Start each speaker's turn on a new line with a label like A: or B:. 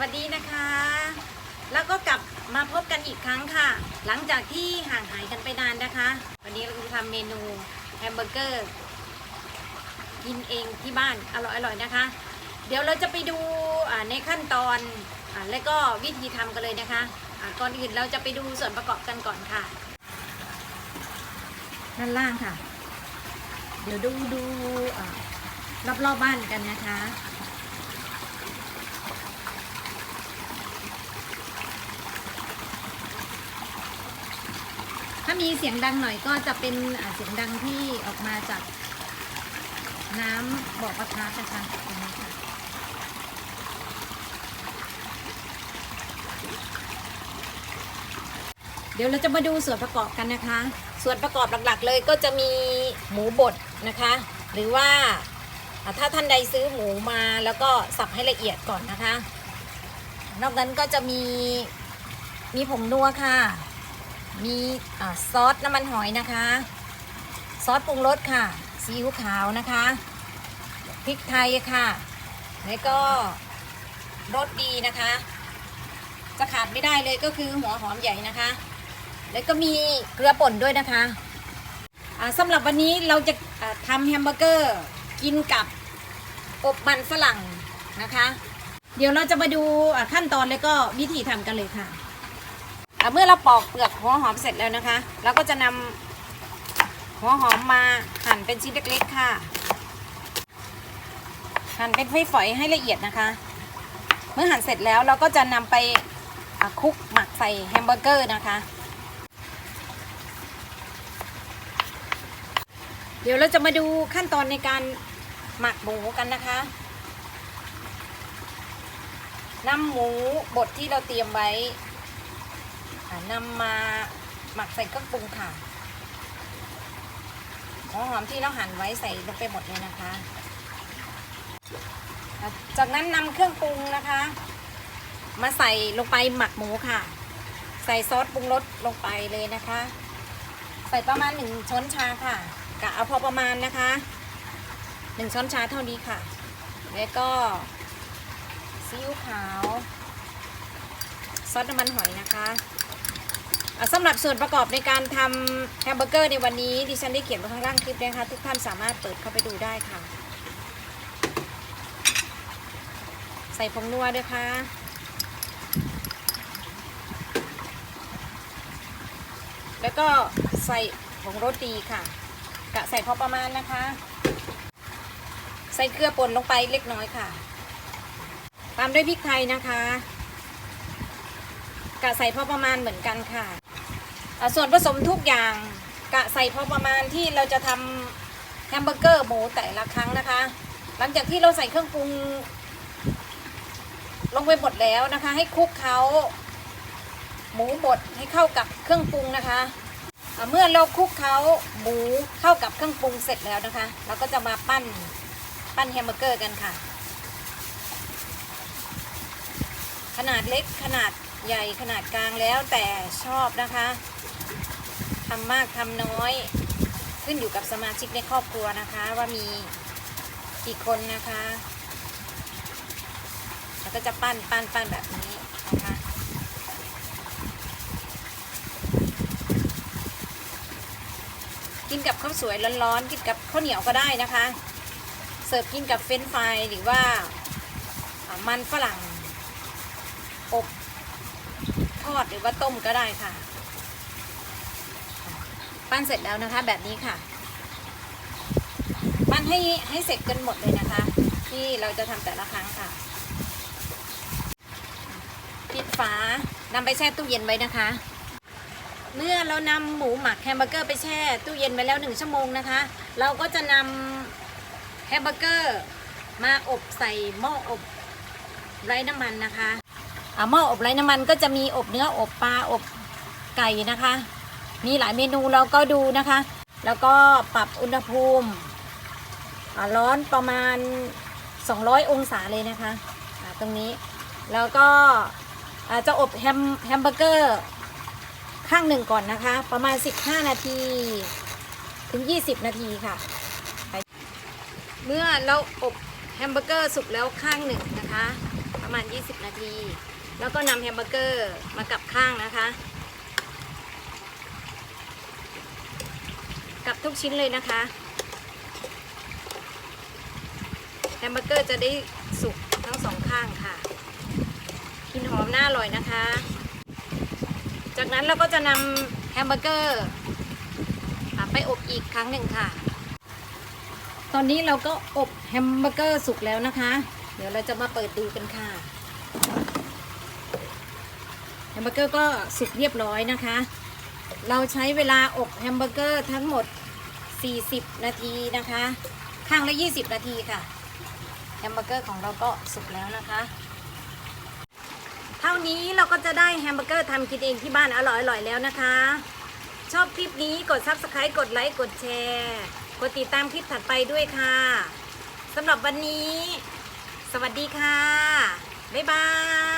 A: วัสดีนะคะ แล้วก็กลับมาพบกันอีกครั้งค่ะ หลังจากที่ห่างหายกันไปนานนะคะ วันนี้เราจะทำเมนูแฮมเบอร์เกอร์กินเองที่บ้านอร่อยๆนะคะ เดี๋ยวเราจะไปดูในขั้นตอนอและก็วิธีทำกันเลยนะคะก่อนอื่นเราจะไปดูส่วนประกอบกันก่อนค่ะ ด้านล่างค่ะ เดี๋ยวดูดูรอบๆบบ้านกันนะคะ มีเสียงดังหน่อยก็จะเป็นเสียงดังที่ออกมาจากน้ำบ่อปะทะนะคะตรงนี้ค่ะเดี๋ยวเราจะมาดูส่วนประกอบกันนะคะ ส่วนประกอบหลักๆเลยก็จะมีหมูบดนะคะ หรือว่าอ่าถ้าท่านใดซื้อหมูมาแล้วก็สับให้ละเอียดก่อนนะคะ นอกนั้นก็จะมีมีผงนัวค่ะ มีอซอสน้ำมันหอยนะคะ ซอสปรุงรสค่ะ ซีอิ๊วขาวนะคะ พริกไทยค่ะ แล้วก็รสดีนะคะ จะขาดไม่ได้เลยก็คือหัวหอมใหญ่นะคะ แล้วก็มีเกลือป่นด้วยนะคะสำหรับวันนี้เราจะทำแฮมเบอร์เกอร์กินกับอบมันฝรั่งนะคะ เดี๋ยวเราจะมาดูขั้นตอนแล้วก็วิธีทำกันเลยค่ะ เมื่อเราปอกเปลือกหัวหอมเสร็จแล้วนะคะ เราก็จะนำหัวหอมมาหั่นเป็นชิ้นเล็กๆค่ะ หั่นเป็นฝอยๆให้ละเอียดนะคะ เมื่อหั่นเสร็จแล้วเราก็จะนำไปคลุกหมักใส่แฮมเบอร์เกอร์นะคะ เดี๋ยวเราจะมาดูขั้นตอนในการหมักหมูกันนะคะนำหมูบดที่เราเตรียมไว้ นำมาหมักใส่เครื่องปรุงค่ะหัวหอมที่เราหั่นไว้ใส่ลงไปหมดเลยนะคะ จากนั้นนำเครื่องปรุงนะคะ มาใส่ลงไปหมักหมูค่ะ ใส่ซอสปรุงรสลงไปเลยนะคะ ใส่ประมาณหนึ่งช้อนชาค่ะกะเอาพอประมาณนะคะหนึ่งช้อนชาเท่านี้ค่ะ แล้วก็ซีอิ๊วขาว ซอสน้ำมันหอยนะคะ สำหรับส่วนประกอบในการทำแฮมเบอร์เกอร์ในวันนี้ดิฉันได้เขียนไว้ข้างล่างคลิปนะคะทุกท่านสามารถเปิดเข้าไปดูได้ค่ะ ใส่ผงนัวด้วยค่ะแล้วก็ใส่ผงรสดีค่ะ กะใส่พอประมาณนะคะ ใส่เกลือป่นลงไปเล็กน้อยค่ะ ตามด้วยพริกไทยนะคะกะใส่พอประมาณเหมือนกันค่ะ ส่วนผสมทุกอย่างกะใส่พอประมาณที่เราจะทำแฮมเบอร์เกอร์หมูแต่ละครั้งนะคะ หลังจากที่เราใส่เครื่องปรุง ลงไปหมดแล้วนะคะ ให้คลุกเขาหมูบดให้เข้ากับเครื่องปรุงนะคะ เมื่อเราคลุกเขาหมูเข้ากับเครื่องปรุงเสร็จแล้วนะคะ เราก็จะมาปั้นปั้นแฮมเบอร์เกอร์กันค่ะ ขนาดเล็กขนาดใหญ่ขนาดกลางแล้วแต่ชอบนะคะ ทำมากทำน้อย ขึ้นอยู่กับสมาชิกในครอบครัวนะคะ ว่ามีกี่คนนะคะแล้วก็จะปั้นปั้นปั้นแบบนี้นะคะกินกับข้าวสวยร้อนๆกินกับข้าวเหนียวก็ได้นะคะ เสิร์ฟกินกับเฟรนช์ฟรายหรือว่าอ่ามันฝรั่งอบทอดหรือว่าต้มก็ได้ค่ะ ปั้นเสร็จแล้วนะคะ แบบนี้ค่ะ ปั้นให้ให้เสร็จกันหมดเลยนะคะ ที่เราจะทำแต่ละครั้งค่ะปิดฝานำไปแช่ตู้เย็นไว้นะคะ เมื่อเรานำหมูหมักแฮมเบอร์เกอร์ไปแช่ตู้เย็นไว้แล้วหนึ่งชั่วโมงนะคะ เราก็จะนำแฮมเบอร์เกอร์มาอบใส่หม้ออบไร้น้ำมันนะคะหม้ออบไร้น้ำมันก็จะมีอบเนื้ออบปลาอบไก่นะคะ มีหลายเมนูเราก็ดูนะคะ แล้วก็ปรับอุณหภูมิอ่าร้อนประมาณ 200 องศาเลยนะคะตรงนี้แล้วก็จะอบแฮมแฮมเบอร์เกอร์ข้างหนึ่งก่อนนะคะ ประมาณ 15 นาทีถึง 20 นาทีค่ะ เมื่อเราอบแฮมเบอร์เกอร์สุกแล้วข้างหนึ่งนะคะ ประมาณ 20 นาที แล้วก็นำแฮมเบอร์เกอร์มากลับข้างนะคะ กับทุกชิ้นเลยนะคะแฮมเบอร์เกอร์จะได้สุกทั้งสองข้างค่ะกลินหอมน่าอร่อยนะคะ จากนั้นเราก็จะนำแฮมเบอร์เกอร์ไปอบอีกครั้งหนึ่งค่ะ ตอนนี้เราก็อบแฮมเบอร์เกอร์สุกแล้วนะคะ เดี๋ยวเราจะมาเปิดดูกันค่ะแฮมเบอร์เกอร์ก็สุกเรียบร้อยนะคะ เราใช้เวลาอบแฮมเบอร์เกอร์ทั้งหมด 40 นาทีนะคะ ข้างละ 20 นาทีค่ะ แฮมเบอร์เกอร์ของเราก็สุกแล้วนะคะ เท่านี้เราก็จะได้แฮมเบอร์เกอร์ทำกินเองที่บ้านอร่อยๆแล้วนะคะ ชอบคลิปนี้กด Subscribe กดไลค์ กดแชร์ กดติดตามคลิปถัดไปด้วยค่ะสำหรับวันนี้ สวัสดีค่ะ บ๊ายบาย